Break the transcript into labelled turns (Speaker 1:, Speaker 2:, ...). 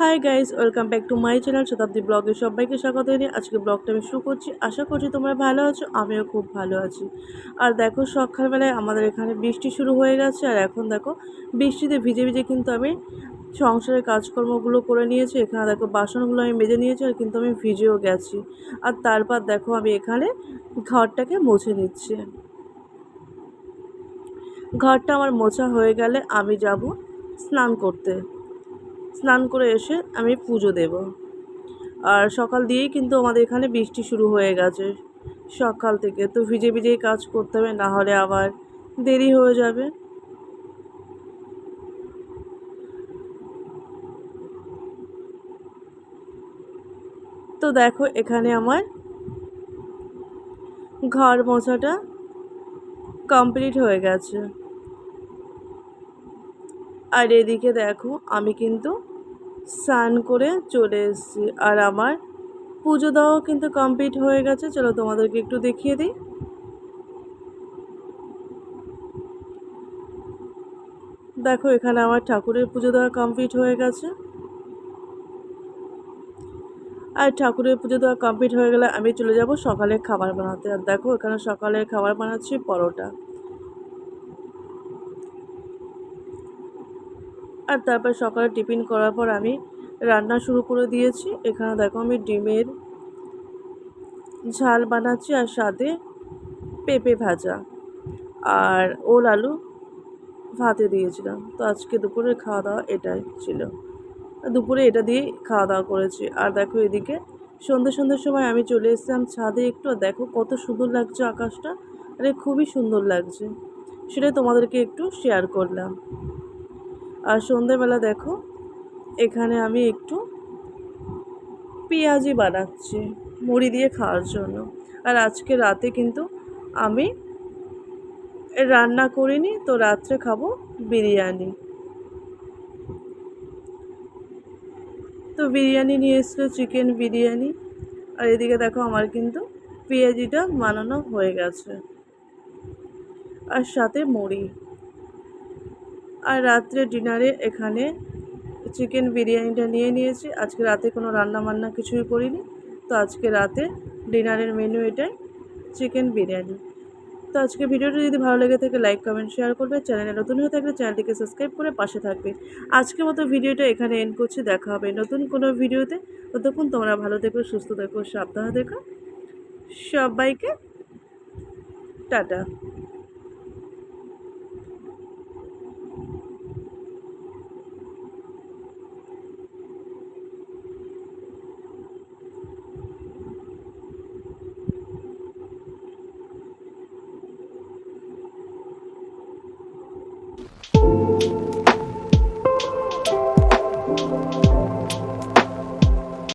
Speaker 1: Hi guys welcome back to my channel Shatabdi ব্লগে সবাইকে স্বাগত জানিয়ে আজকে ব্লগটা আমি শুরু করছি। আশা করছি তোমরা ভালো আছো, আমিও খুব ভালো আছি। আর দেখো, সকালবেলায় আমাদের এখানে বৃষ্টি শুরু হয়ে গেছে, আর এখন দেখো, বৃষ্টিতে ভিজে ভিজে কিন্তু আমি সংসারের কাজকর্মগুলো করে নিয়েছি। এখানে দেখো, বাসনগুলো আমি মেজে নিয়েছি আর কিন্তু আমি ভিজেও গেছি। আর তারপর দেখো, আমি এখানে ঘরটাকে মুছে নিচ্ছি। ঘরটা আমার মোছা হয়ে গেলে আমি যাব স্নান করতে। স্নান করে এসে আমি পুজো দেব। আর সকাল দিয়েই কিন্তু আমাদের এখানে বৃষ্টি শুরু হয়ে গেছে। সকাল থেকে তো ভিজে ভিজেই কাজ করতে হবে, না হলে আবার দেরি হয়ে যাবে। তো দেখো এখানে আমার ঘর মোছাটা কমপ্লিট হয়ে গেছে। আর এদিকে দেখো আমি কিন্তু স্নান করে চলে এসেছি। আর আমার পুজো দেওয়াও কিন্তু কমপ্লিট হয়ে গেছে। চলো তোমাদেরকে একটু দেখিয়ে দিই। দেখো, এখানে আমার ঠাকুরের পুজো দেওয়া কমপ্লিট হয়ে গেছে। আর ঠাকুরের পুজো দেওয়া কমপ্লিট হয়ে গেলে আমি চলে যাব সকালে খাবার বানাতে। আর দেখো, এখানে সকালে খাবার বানাচ্ছি পরোটা। আর তারপর সকালে টিফিন করার পর আমি রান্না শুরু করে দিয়েছি। এখানে দেখো আমি ডিমের ঝাল বানাচ্ছি আর সাথে পেঁপে ভাজা আর ওল আলু ভাতে দিয়েছিলাম। তো আজকে দুপুরের খাওয়া দাওয়া এটাই ছিল। দুপুরে এটা দিয়েই খাওয়া দাওয়া করেছি। আর দেখো এদিকে সন্ধ্যে সন্ধ্যের সময় আমি চলে এসেছিলাম ছাদে একটু। দেখো কত সুন্দর লাগছে আকাশটা। আরে খুবই সুন্দর লাগছে। সেটাই তোমাদেরকে একটু শেয়ার করলাম। সন্ধেবেলা দেখো, এখানে আমি একটু পেঁয়াজি বানাচ্ছি, মুড়ি দিয়ে খাওয়ার জন্য। আর আজকে রাতে কিন্তু আমি রান্না করিনি, তো রাত্রে খাব বিরিয়ানি। তো বিরিয়ানি নিয়ে এসেছিল, চিকেন বিরিয়ানি। আর এদিকে দেখো আমার কিন্তু পেঁয়াজিটা বানানো হয়ে গেছে। আর সাথে মুড়ি। আর রাত্রে ডিনারে এখানে চিকেন বিরিয়ানিটা নিয়ে নিয়েছি। আজকে রাতে কোনো রান্না বান্না কিছুই করিনি। তো আজকে রাতে ডিনারের মেনু এটাই, চিকেন বিরিয়ানি। তো আজকে ভিডিওটা যদি ভালো লেগে থাকে লাইক কমেন্ট শেয়ার করবে। চ্যানেলে নতুন হয়ে থাকলে চ্যানেলটিকে সাবস্ক্রাইব করে পাশে থাকবে। আজকের মতো ভিডিওটা এখানে এন্ড করছি। দেখা হবে নতুন কোনো ভিডিওতে। ততক্ষণ তোমরা ভালো থেকো, সুস্থ থেকো, সাবধানে থেকো। সবাইকে টাটা। Thank you.